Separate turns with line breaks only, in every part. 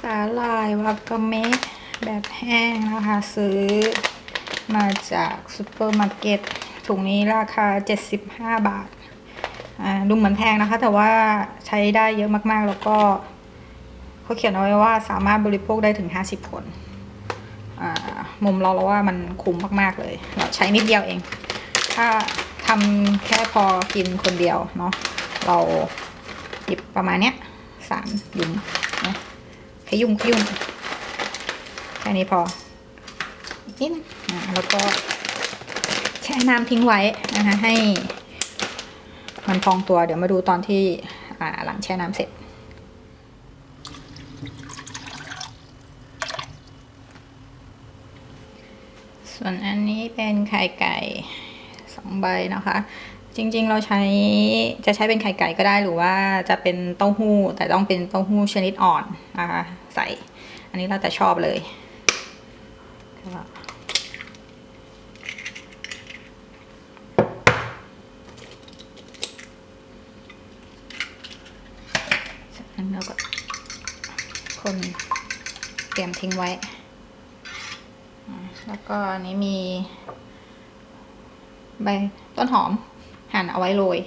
สาหร่ายวากาเมะแบบแห้งนะคะ ซื้อมาจากซูเปอร์มาร์เก็ตถุงนี้ราคา 75 บาท อ่า ดูเหมือนแพงนะคะ แต่ว่าใช้ได้เยอะมากๆ แล้วก็เขาเขียนเอาไว้ว่าสามารถบริโภคได้ถึง 50 คน อ่า มุมเราเราว่ามันคุ้มมากๆเลย เราใช้นิดเดียวเอง ถ้าทำแค่พอกินคนเดียวเนาะ เราหยิบประมาณเนี้ยสามหยุมนะ ยุ่มขยุ่มแค่นี้พออีกนิดนึงแล้วก็แช่น้ำทิ้งไว้นะคะให้มันพองตัวเดี๋ยวมาดูตอนที่หลังแช่น้ำเสร็จส่วนอันนี้เป็นไข่ไก่สองใบนะคะ จริงๆ เราใช้จะใช้เป็นไข่ไก่ก็ได้หรือว่าจะเป็นเต้าหู้ แต่ต้องเป็นเต้าหู้ชนิดอ่อนนะคะใส่ อันนี้เราแต่ชอบเลยนั้นเราก็คนเตรียมทิ้งไว้ แล้วก็อันนี้มีใบต้นหอม หั่นเอาไว้โรย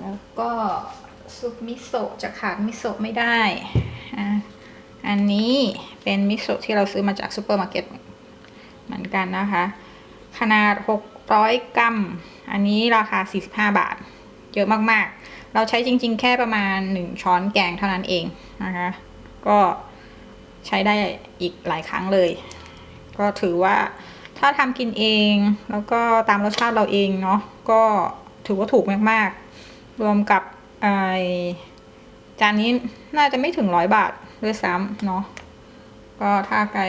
แล้วก็ซุปมิโซะจะขาดมิโซะไม่ได้ อันนี้เป็นมิโซะที่เราซื้อมาจากซูเปอร์มาร์เก็ตเหมือนกันนะคะ ขนาด 600 กรัม อันนี้ราคา 45 บาท เยอะมากๆ เราใช้จริงๆ แค่ประมาณ 1 ช้อนแกงเท่านั้นเองนะคะ ก็ใช้ได้อีกหลายครั้งเลย ก็ถือว่าถ้าทำกินเองแล้วก็ตามรสชาติเราเองเนาะก็ถือว่าถูกมากๆ รวมกับไอจานนี้น่าจะไม่ถึงร้อยบาทด้วยซ้ำเนาะก็ถ้าใคร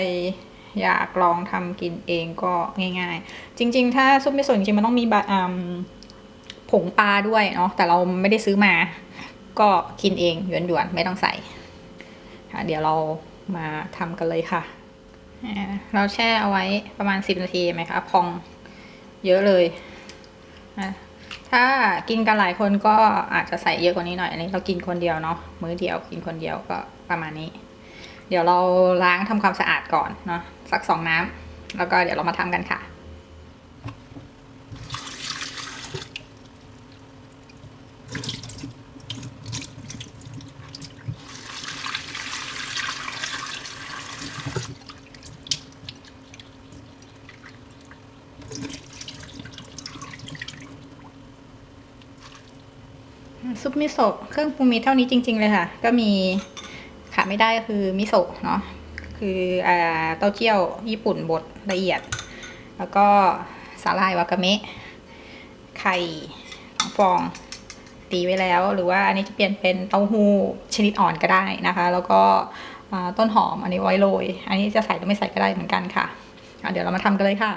อยากลองทำกินเองก็ง่ายๆ จริง ๆ ถ้าซุปมิโซะจริงๆมันต้องมีบะอืมผงปลาด้วยเนาะแต่เราไม่ได้ซื้อมา ก็กินเองหยวนๆ ไม่ต้องใส่ค่ะเดี๋ยวเรามาทำกันเลยค่ะ เราแช่เอาไว้ประมาณสิบนาทีไหมคะพองเยอะเลยอะถ้ากินกันหลายคนก็อาจจะใส่เยอะกว่านี้หน่อย อันนี้เรากินคนเดียวเนาะมื้อเดียวกินคนเดียวก็ประมาณนี้ เดี๋ยวเราล้างทำความสะอาดก่อนเนาะสักสองน้ำแล้วก็เดี๋ยวเรามาทำกันค่ะ ซุปมิโซะเครื่องปรุงมีเท่านี้จริง ๆ เลยค่ะ ก็มีขาดไม่ได้ก็คือมิโซะเนาะคืออ่าเต้าเจี้ยวญี่ปุ่นบดละเอียด แล้วก็สาหร่ายวากาเมะไข่สองฟองตีไว้แล้ว หรือว่าอันนี้จะเปลี่ยนเป็นเต้าหู้ชนิดอ่อนก็ได้นะคะ แล้วก็ต้นหอมอันนี้ไว้โรยอันนี้จะใส่หรือไม่ใส่ก็ได้เหมือนกันค่ะอะเดี๋ยวเรามาทำกันเลยค่ะ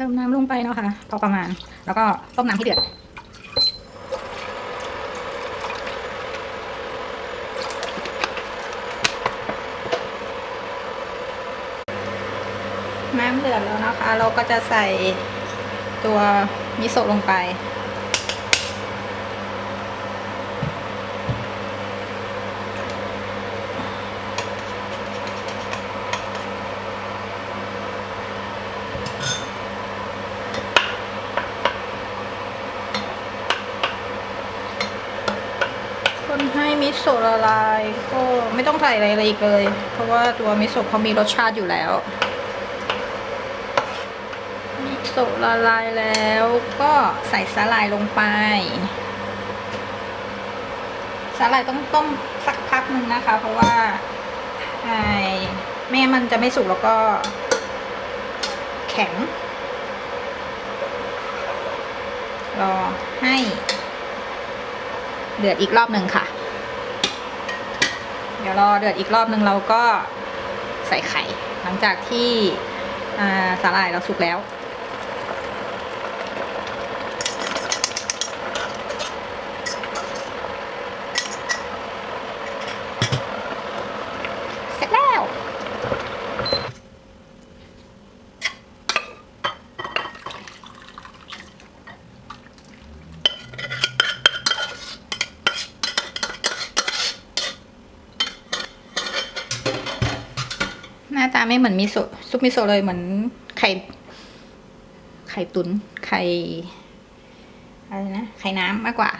เติมน้ำลงไปเนาะค่ะพอประมาณ แล้วก็ต้มน้ำให้เดือดน้ำเดือดแล้วนะคะ เราก็จะใส่ตัวมิโซะลงไป คนให้ มิโซะละลายก็ไม่ต้องใส่อะไรเลยอีกเลย เพราะว่าตัวมิโซะเขามีรสชาติอยู่แล้ว มิโซะละลายแล้วก็ใส่สาหร่ายลงไป สาหร่ายต้องต้มสักพักหนึ่งนะคะ เพราะว่าไอ้ไม่มันจะไม่สุกแล้วก็ แข็งรอให้เดือดอีกรอบหนึ่งค่ะ เดี๋ยวรอเดือดอีกรอบหนึ่งเราก็ใส่ไข่ หลังจากที่สาหร่ายเราสุกแล้ว เสร็จแล้ว อ น้าตาไม่เหมือนมิโซะซุปมิโซะเลยเหมือนไข่ ไข่ตุนไข่อะไรนะ ไข่น้ำมากกว่า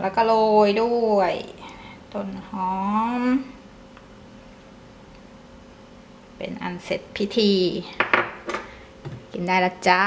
แล้วก็โรยด้วยต้นหอม เป็นอันเสร็จพิธี กินได้ละจ้า